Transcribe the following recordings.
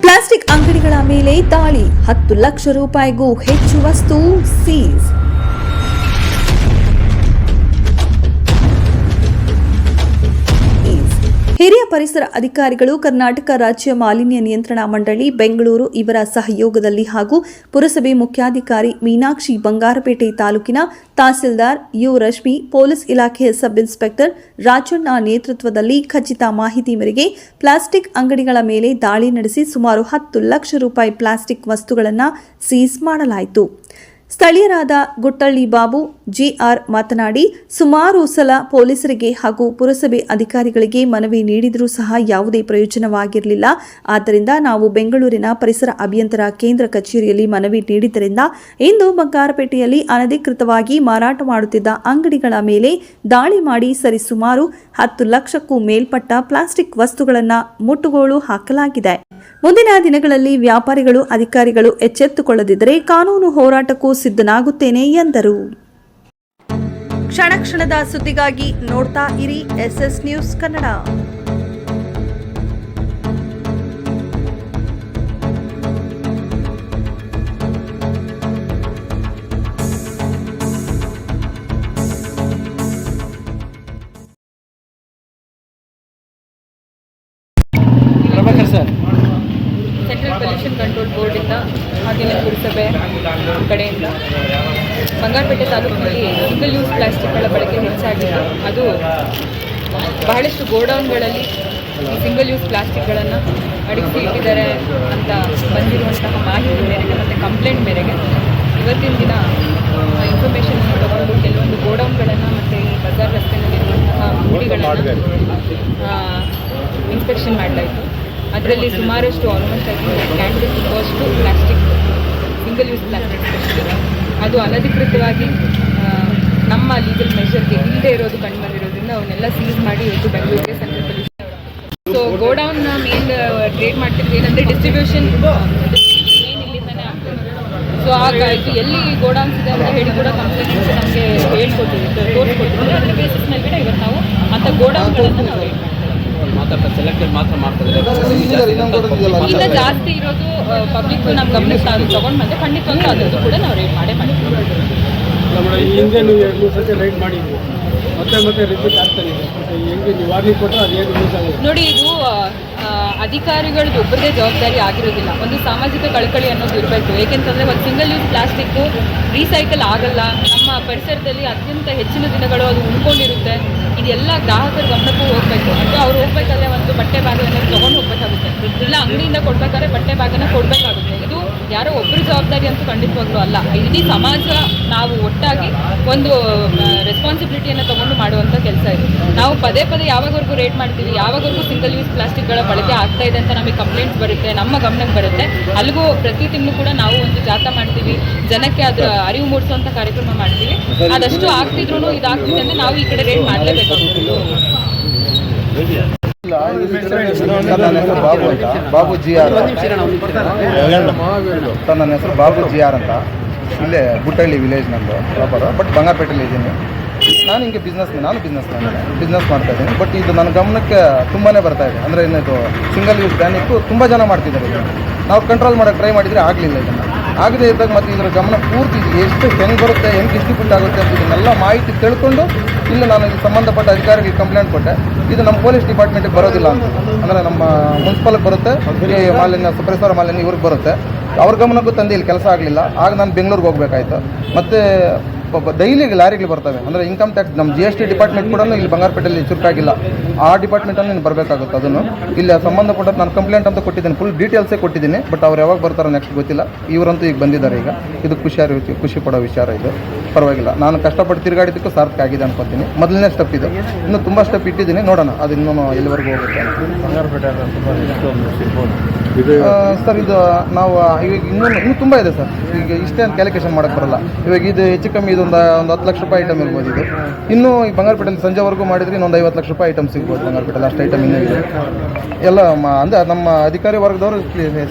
Plastic ಅಂಗಡಿಗಳ ಮೇಲೆ ದಾಳಿ. ಹತ್ತು ಲಕ್ಷ ರೂಪಾಯಿಗೂ ಹೆಚ್ಚು ವಸ್ತು ಸೀಸ್. ಹಿರಿಯ ಪರಿಸರ ಅಧಿಕಾರಿಗಳು ಕರ್ನಾಟಕ ರಾಜ್ಯ ಮಾಲಿನ್ಯ ನಿಯಂತ್ರಣ ಮಂಡಳಿ, ಬೆಂಗಳೂರು ಇವರ ಸಹಯೋಗದಲ್ಲಿ ಹಾಗೂ ಪುರಸಭೆ ಮುಖ್ಯಾಧಿಕಾರಿ ಮೀನಾಕ್ಷಿ ಬಂಗಾರಪೇಟೆ ತಾಲೂಕಿನ ತಹಸೀಲ್ದಾರ್ ಯು ರಶ್ಮಿ, ಪೊಲೀಸ್ ಇಲಾಖೆಯ ಸಬ್ ಇನ್ಸ್ಪೆಕ್ಟರ್ ರಾಜಣ್ಣ ನೇತೃತ್ವದಲ್ಲಿ ಖಚಿತ ಮಾಹಿತಿ ಮೇರೆಗೆ ಪ್ಲಾಸ್ಟಿಕ್ ಅಂಗಡಿಗಳ ಮೇಲೆ ದಾಳಿ ನಡೆಸಿ ಸುಮಾರು ಹತ್ತು ಲಕ್ಷ ರೂಪಾಯಿ ಪ್ಲಾಸ್ಟಿಕ್ ವಸ್ತುಗಳನ್ನು ಸೀಸ್ ಮಾಡಲಾಯಿತು. ಸ್ಥಳೀಯರಾದ ಗುಟ್ಟಳ್ಳಿ ಬಾಬು, ಜಿಆರ್ ಮಾತನಾಡಿ, ಸುಮಾರು ಸಲ ಪೊಲೀಸರಿಗೆ ಹಾಗೂ ಪುರಸಭೆ ಅಧಿಕಾರಿಗಳಿಗೆ ಮನವಿ ನೀಡಿದರೂ ಸಹ ಯಾವುದೇ ಪ್ರಯೋಜನವಾಗಿರಲಿಲ್ಲ. ಆದ್ದರಿಂದ ನಾವು ಬೆಂಗಳೂರಿನ ಪರಿಸರ ಅಭಿಯಂತರ ಕೇಂದ್ರ ಕಚೇರಿಯಲ್ಲಿ ಮನವಿ ನೀಡಿದ್ದರಿಂದ ಇಂದು ಬಂಗಾರಪೇಟೆಯಲ್ಲಿ ಅನಧಿಕೃತವಾಗಿ ಮಾರಾಟ ಮಾಡುತ್ತಿದ್ದ ಅಂಗಡಿಗಳ ಮೇಲೆ ದಾಳಿ ಮಾಡಿ ಸರಿಸುಮಾರು ಹತ್ತು ಲಕ್ಷಕ್ಕೂ ಮೇಲ್ಪಟ್ಟ ಪ್ಲಾಸ್ಟಿಕ್ ವಸ್ತುಗಳನ್ನು ಮುಟ್ಟುಗೋಲು ಹಾಕಲಾಗಿದೆ. ಮುಂದಿನ ದಿನಗಳಲ್ಲಿ ವ್ಯಾಪಾರಿಗಳು, ಅಧಿಕಾರಿಗಳು ಎಚ್ಚೆತ್ತುಕೊಳ್ಳದಿದ್ದರೆ ಕಾನೂನು ಹೋರಾಟಕ್ಕೂ ಸಿದ್ಧನಾಗುತ್ತೇನೆ ಎಂದರು. ಕ್ಷಣ ಕ್ಷಣದ ಸುದ್ದಿಗಾಗಿ ನೋಡ್ತಾ ಇರಿ SS news Kannada. Sir central pollution control ಬೋರ್ಡಿಂದ ಹಾಗೆಯೇ ಪುರಸಭೆ ಕಡೆಯಿಂದ. ಬಂಗಾರಪೇಟೆ ತಾಲೂಕಿನಲ್ಲಿ ಸಿಂಗಲ್ ಯೂಸ್ ಪ್ಲಾಸ್ಟಿಕ್ಗಳ ಬಳಕೆ ಹೆಚ್ಚಾಗಿದೆ. ಅದು ಬಹಳಷ್ಟು ಗೋಡೌನ್ಗಳಲ್ಲಿ ಸಿಂಗಲ್ ಯೂಸ್ ಪ್ಲಾಸ್ಟಿಕ್ಗಳನ್ನು ಅಡಿಸಿ ಇಟ್ಟಿದ್ದಾರೆ ಅಂತ ಬಂದಿರುವಂತಹ ಮಾಹಿತಿ ಮೇರೆಗೆ ಮತ್ತು ಕಂಪ್ಲೇಂಟ್ ಮೇರೆಗೆ. ಇವತ್ತಿನ ದಿನ ಇನ್ಫಾರ್ಮೇಷನ್ ತಗೊಂಡು ಕೆಲವೊಂದು ಗೋಡೌನ್ಗಳನ್ನು ಮತ್ತು ಈ ಬಜಾರ್ ರಸ್ತೆಯಲ್ಲಿರುವಂತಹ ಅಂಗಡಿಗಳನ್ನು ಇನ್ಸ್ಪೆಕ್ಷನ್ ಮಾಡಲಾಯಿತು ಅದರಲ್ಲಿ ಸುಮಾರಷ್ಟು almost canteen first plastic single use plastic ಅದು ಅನಧಿಕೃತವಾಗಿ ನಮ್ಮ ಲೀಗಲ್ ಮೆಷರ್ಗೆ ಇಲ್ಲದೆ ಇರೋದು ಕಂಡು ಬಂದಿರೋದ್ರಿಂದ ಅವನ್ನೆಲ್ಲ ಸೀಸ್ ಮಾಡಿ ಇವತ್ತು ಬೆಂಗಳೂರಿಗೆ ಸೆಂಟ್ರಲ್ ಸೊ ಗೋಡೌನ್ನ ಮೇನ್ ಟ್ರೇಡ್ ಮಾಡ್ತಿರೋದು ಏನಂದರೆ ಡಿಸ್ಟ್ರಿಬ್ಯೂಷನ್ ಮೇನ್ ಇಲ್ಲಿಂದನೇ ಆಗ್ತದೆ. ಸೊ ಹಾಗಾಗಿ ಎಲ್ಲಿ ಗೋಡೌನ್ಸ್ ಇದೆ ಅಂತ ಹೇಳಿ ಕೂಡ ಕಂಪ್ಲೇಂಟ್ಸ್ ನಮಗೆ ಹೇಳ್ಕೊಟ್ಟಿದ್ರು, ತೋರಿಸ್ಕೊಟ್ಟಿದ್ರು. ಅದರ ಬೇಸಿಸ್ ಮೇಲೆ ಕೂಡ ಇವತ್ತು ನಾವು ಅಂಥ ಗೋಡೌನ್ಗಳನ್ನು ನಾವು ರೇಟ್ ಮಾಡ್ತೀವಿ ಸೆಲೆಕ್ಟೆಡ್ ಮಾತ್ರ ಮಾಡ್ತಾರೆ ಜಾಸ್ತಿ ಇರೋದು ಪಬ್ಲಿಕ್ ನಮ್ಮ ಗಮನಕ್ಕೆ ತಗೊಂಡ್ ತಗೊಂಡು ಖಂಡಿತ ಖಂಡಿತವಾಗ್ಲೂ ಅದರದ್ದು ಕೂಡ ನಾವು ರೇಟ್ ಮಾಡೇ ಈ ಹಿಂದೆ ನೀವು ಎರಡು ಮೂರು ಸತಿ ರೈಡ್ ಮಾಡಿದ್ವಿ ಮತ್ತೆ ಮತ್ತೆ ರಿಪೀಟ್ ಆಗ್ತಾನೆ ಇದೆ. ನೋಡಿ, ಇದು ಅಧಿಕಾರಿಗಳದ್ದು ಒಬ್ಬರದೇ ಜವಾಬ್ದಾರಿ ಆಗಿರೋದಿಲ್ಲ. ಒಂದು ಸಾಮಾಜಿಕ ಕಳಕಳಿ ಅನ್ನೋದು ಇರಬೇಕು. ಏಕೆಂತಂದರೆ ಒಂದು ಸಿಂಗಲ್ ಯೂಸ್ ಪ್ಲಾಸ್ಟಿಕ್ಕು ರೀಸೈಕಲ್ ಆಗಲ್ಲ. ನಮ್ಮ ಪರಿಸರದಲ್ಲಿ ಅತ್ಯಂತ ಹೆಚ್ಚಿನ ದಿನಗಳು ಅದು ಉಳ್ಕೊಂಡಿರುತ್ತೆ ಇದೆಲ್ಲ ಗ್ರಾಹಕರ ಗಮನಕ್ಕೂ ಹೋಗಬೇಕು. ಅಂದರೆ ಅವ್ರು ಹೋಗ್ಬೇಕಾದ್ರೆ ಒಂದು ಬಟ್ಟೆ ಬ್ಯಾಗನ್ನು ತಗೊಂಡು ಹೋಗ್ಬೇಕಾಗುತ್ತೆ. ಇಲ್ಲ, ಅಂಗಡಿಯಿಂದ ಕೊಡ್ಬೇಕಾದ್ರೆ ಬಟ್ಟೆ ಬ್ಯಾಗನ್ನು ಕೊಡಬೇಕಾಗುತ್ತೆ. ಯಾರೋ ಒಬ್ಬರ ಜವಾಬ್ದಾರಿ ಅಂತೂ ಖಂಡಿತವಾಗ್ಲೂ ಅಲ್ಲ. ಇಡೀ ಸಮಾಜ ನಾವು ಒಟ್ಟಾಗಿ ಒಂದು ರೆಸ್ಪಾನ್ಸಿಬಿಲಿಟಿಯನ್ನು ತಗೊಂಡು ಮಾಡುವಂಥ ಕೆಲಸ ಇದೆ. ನಾವು ಪದೇ ಪದೇ ಯಾವಾಗವರೆಗೂ ರೇಟ್ ಮಾಡ್ತೀವಿ, ಯಾವಾಗವರೆಗೂ ಸಿಂಗಲ್ ಯೂಸ್ ಪ್ಲಾಸ್ಟಿಕ್ಗಳ ಬಳಕೆ ಆಗ್ತಾ ಇದೆ ಅಂತ ನಮಗೆ ಕಂಪ್ಲೇಂಟ್ಸ್ ಬರುತ್ತೆ, ನಮ್ಮ ಗಮನಕ್ಕೆ ಬರುತ್ತೆ. ಅಲ್ಲಿಗೂ ಪ್ರತಿ ತಿಂಗಳು ಕೂಡ ನಾವು ಒಂದು ಜಾಥಾ ಮಾಡ್ತೀವಿ, ಜನಕ್ಕೆ ಅದು ಅರಿವು ಮೂಡಿಸುವಂಥ ಕಾರ್ಯಕ್ರಮ ಮಾಡ್ತೀವಿ. ಅದಷ್ಟು ಆಗ್ತಿದ್ರು ಇದಾಗ್ತಿದೆ ಅಂದರೆ ನಾವು ಈ ಕಡೆ ರೇಟ್ ಮಾಡಲೇಬೇಕು. ನನ್ನ ಹೆಸರು ಬಾಬು ಅಂತ. ಬಾಬು ಜಿ ಆರ್ ಸರ್ ನನ್ನ ಹೆಸರು ಬಾಬು ಜಿ ಆರ್ ಅಂತ. ಇಲ್ಲೇ ಬುಟ್ಟಳ್ಳಿ ವಿಲೇಜ್ ನಂದು ವ್ಯಾಪಾರ ಬಟ್ ಬಂಗಾರಪೇಟೆಯಲ್ಲಿ ಇದ್ದೀನಿ. ನಾನು ಹಿಂಗೆ ಬಿಸ್ನೆಸ್ ನಾನು ಬಿಸ್ನೆಸ್ ಬಿಸ್ನೆಸ್ ಮಾಡ್ತಾ ಇದ್ದೀನಿ. ಬಟ್ ಇದು ನನ್ನ ಗಮನಕ್ಕೆ ತುಂಬಾ ಬರ್ತಾ ಇದೆ. ಅಂದರೆ ಇನ್ನಿದು ಸಿಂಗಲ್ ಯೂಸ್ ಬ್ಯಾನಿಕ್ಕು ತುಂಬ ಜನ ಮಾಡ್ತಿದ್ದಾರೆ ನಾವು ಕಂಟ್ರೋಲ್ ಮಾಡೋಕ್ಕೆ ಟ್ರೈ ಮಾಡಿದರೆ ಆಗಲಿಲ್ಲ ಇದನ್ನು. ಆಗದೇ ಇದ್ದಾಗ ಮತ್ತು ಇದರ ಗಮನ ಪೂರ್ತಿ ಎಷ್ಟು ಹೆಂಗೆ ಬರುತ್ತೆ, ಹೆಂಗೆ ಡಿಸ್ಟ್ರಿಬ್ಯೂಟ್ ಆಗುತ್ತೆ ಅಂತ ಇದನ್ನೆಲ್ಲ ಮಾಹಿತಿ ತಿಳ್ಕೊಂಡು ಇಲ್ಲ ನಾನು ಸಂಬಂಧಪಟ್ಟ ಅಧಿಕಾರಿಗೆ ಕಂಪ್ಲೇಂಟ್ ಕೊಟ್ಟೆ. ಇದು ನಮ್ಮ ಪೊಲೀಸ್ ಡಿಪಾರ್ಟ್ಮೆಂಟಿಗೆ ಬರೋದಿಲ್ಲ ಅಂತ. ಅಂದರೆ ನಮ್ಮ ಮುನ್ಸಿಪಲ್ ಬರುತ್ತೆ ಮಾಲಿನ್ಯ ಪರಿಸರ ಮಾಲಿನ್ಯ ಇವ್ರಿಗೆ ಬರುತ್ತೆ. ಅವ್ರ ಗಮನಕ್ಕೂ ತಂದೆ ಇಲ್ಲಿ ಕೆಲಸ ಆಗಲಿಲ್ಲ. ಆಗ ನಾನು ಬೆಂಗಳೂರಿಗೆ ಹೋಗಬೇಕಾಯ್ತು. ಮತ್ತು ಡೈಲಿ ಲಾರಿಗಳು ಬರ್ತವೆ. ಅಂದರೆ ಇನ್ಕಮ್ ಟ್ಯಾಕ್ಸ್ ನಮ್ಮ ಜಿ ಎಸ್ ಟಿ ಡಿಪಾರ್ಟ್ಮೆಂಟ್ ಕೂಡ ಇಲ್ಲಿ ಬಂಗಾರಪೇಟೆಯಲ್ಲಿ ಚುರುಕಾಗಿಲ್ಲ. ಆ ಡಿಪಾರ್ಟ್ಮೆಂಟಲ್ಲಿ ನೀನು ಬರಬೇಕಾಗುತ್ತೆ ಅದನ್ನು. ಇಲ್ಲಿ ಸಂಬಂಧಪಟ್ಟ ನಾನು ಕಂಪ್ಲೇಂಟ್ ಅಂತ ಕೊಟ್ಟಿದ್ದೀನಿ. ಫುಲ್ ಡೀಟೇಲ್ಸೇ ಕೊಟ್ಟಿದ್ದೀನಿ. ಬಟ್ ಅವ್ರು ಯಾವಾಗ ಬರ್ತಾರೋ ನೆಕ್ಸ್ಟ್ ಗೊತ್ತಿಲ್ಲ. ಇವರಂತೂ ಈಗ ಬಂದಿದ್ದಾರೆ ಈಗ. ಇದು ಖುಷಿ ಖುಷಿ ಪಡೋ ವಿಚಾರ ಇದು. ಪರವಾಗಿಲ್ಲ. ನಾನು ಕಷ್ಟಪಟ್ಟು ತಿರುಗಾಡಿದ್ದಕ್ಕೂ ಸಾರ್ಥಕ ಆಗಿದೆ ಅನ್ಕೋತೀನಿ. ಮೊದಲನೇ ಸ್ಟೆಪ್ ಇದು. ಇನ್ನು ತುಂಬ ಸ್ಟೆಪ್ ಇಟ್ಟಿದ್ದೀನಿ. ನೋಡೋಣ. ಅದು ಇನ್ನೂ ಎಲ್ಲಿವರೆಗೂ ಹೋಗುತ್ತೆ ಸರ್, ಇದು, ನಾವು ಇವಾಗ ಇನ್ನೂ ಇನ್ನೂ ತುಂಬ ಇದೆ, ಸರ್. ಈಗ ಇಷ್ಟೇ ಅಂತ ಕ್ಯಾಲ್ಕುಲೇಷನ್ ಮಾಡೋಕ್ಕೆ ಬರಲ್ಲ. ಇವಾಗ ಇದು ಹೆಚ್ಚು ಕಮ್ಮಿ ಇದೊಂದು ಒಂದು ಹತ್ತು ಲಕ್ಷ ರೂಪಾಯಿ ಐಟಮ್ ಇರ್ಬೋದು ಇದು. ಇನ್ನೂ ಈ ಬಂಗಾರಪೇಟೆಯಲ್ಲಿ ಸಂಜೆವರೆಗೂ ಮಾಡಿದ್ರೆ ಇನ್ನೊಂದು ಐವತ್ತು ಲಕ್ಷ ರೂಪಾಯಿ ಐಟಮ್ ಸಿಗ್ಬೋದು ಬಂಗಾರಪೇಟೆಯಲ್ಲಿ. ಅಷ್ಟು ಐಟಮ್ ಇನ್ನೂ ಇದೆ. ಎಲ್ಲ ಅಂದರೆ ನಮ್ಮ ಅಧಿಕಾರಿ ವರ್ಗದವರು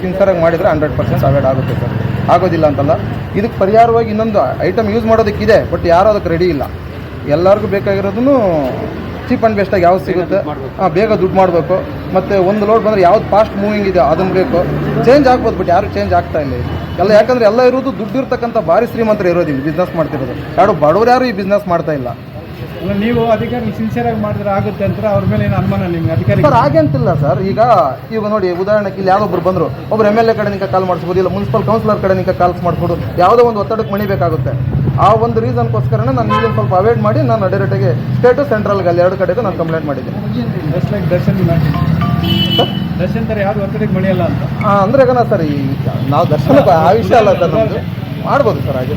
ಸಿನ್ಸರಾಗಿ ಮಾಡಿದರೆ ಹಂಡ್ರೆಡ್ ಪರ್ಸೆಂಟ್ ಅವಾಯ್ಡ್ ಆಗುತ್ತೆ, ಸರ್. ಆಗೋದಿಲ್ಲ ಅಂತಲ್ಲ. ಇದಕ್ಕೆ ಪರಿಹಾರವಾಗಿ ಇನ್ನೊಂದು ಐಟಮ್ ಯೂಸ್ ಮಾಡೋದಕ್ಕಿದೆ ಬಟ್ ಯಾರು ಅದಕ್ಕೆ ರೆಡಿ ಇಲ್ಲ. ಎಲ್ಲರಿಗೂ ಬೇಕಾಗಿರೋದನ್ನು ಚೀಪ್ ಆ್ಯಂಡ್ ಬೆಸ್ಟಾಗಿ ಯಾವ್ದು ಸಿಗುತ್ತೆ? ಹಾಂ ಬೇಗ ದುಡ್ಡು ಮಾಡಬೇಕು. ಮತ್ತು ಒಂದು ಲೋಡ್ ಬಂದರೆ ಯಾವ್ದು ಫಾಸ್ಟ್ ಮೂವಿಂಗ್ ಇದೆ ಅದನ್ನು ಬೇಕು. ಚೇಂಜ್ ಆಗ್ಬೋದು ಬಟ್ ಯಾರು ಚೇಂಜ್ ಆಗ್ತಾ ಇಲ್ಲ ಎಲ್ಲ ಯಾಕಂದರೆ ಎಲ್ಲ ಇರೋದು ದುಡ್ಡು ಇರ್ತಕ್ಕಂಥ ಭಾರಿ ಶ್ರೀಮಂತರು ಇರೋದಿಲ್ಲ ಬಿಸ್ನೆಸ್ ಮಾಡ್ತಿರೋದು. ಯಾರು ಬಡವರು ಯಾರು ಈ ಬಿಸ್ನೆಸ್ ಮಾಡ್ತಾ ಇಲ್ಲ. ಅಲ್ಲ ನೀವು ಅಧಿಕಾರಿ ಸಿನ್ಸಿಯರ್ ಆಗಿ ಮಾಡಿದ್ರೆ ಆಗುತ್ತೆ ಅಂತ ಅವ್ರ ಮೇಲೆ ಏನು ಅನುಮಾನ ನಿಮ್ಗೆ? ಅಧಿಕಾರಿ ಸರ್ ಹಾಗೆ ಅಂತಿಲ್ಲ ಸರ್. ಈಗ ಈಗ ನೋಡಿ ಉದಾಹರಣೆಗೆ ಇಲ್ಲಿ ಯಾವೊಬ್ರು ಬಂದರು ಒಬ್ರು ಎಂ ಎಲ್ ಎ ಕಡೆ ನಿಂಕ ಕಾಲ್ ಮಾಡಿಸ್ಬೋದು ಇಲ್ಲ ಮುನ್ಸಿಪಲ್ ಕೌನ್ಸಿಲರ್ ಕಡೆ ನಿಂಕ ಕಾಲ್ಸ್ ಮಾಡಿಸ್ಬೋದು ಯಾವುದೋ ಒಂದು ಒತ್ತಡಕ್ಕೆ ಮಣಿಬೇಕಾಗುತ್ತೆ ಆ ಒಂದು ರೀಸನ್ಗೋಸ್ಕರನೇ ನಾನು ಇಲ್ಲಿ ಸ್ವಲ್ಪ ಅವಾಯ್ಡ್ ಮಾಡಿ ನಾನು ಡೈರೆಕ್ಟಾಗಿ ಸ್ಟೇಟು ಸೆಂಟ್ರಲ್ಗೆ ಅಲ್ಲಿ ಎರಡು ಕಡೆಗೂ ನಾನು ಕಂಪ್ಲೇಂಟ್ ಮಾಡಿದ್ದೀನಿ. ಜಸ್ಟ್ ಲೈಕ್ ದರ್ಶನ್ ದರ್ಶನ್ ಥರ ಯಾವ್ದು ಒತ್ತಡಕ್ಕೆ ಮಣಿಯಲ್ಲ ಅಂತ. ಆ, ಅಂದ್ರೆ ಏನ ಸರ್ ಈ ನಾವು ದರ್ಶನ ಆ ವಿಷಯ ಅಲ್ಲ ಸರ್ ನಮ್ಮದು ಮಾಡ್ಬೋದು ಸರ್ ಹಾಗೆ.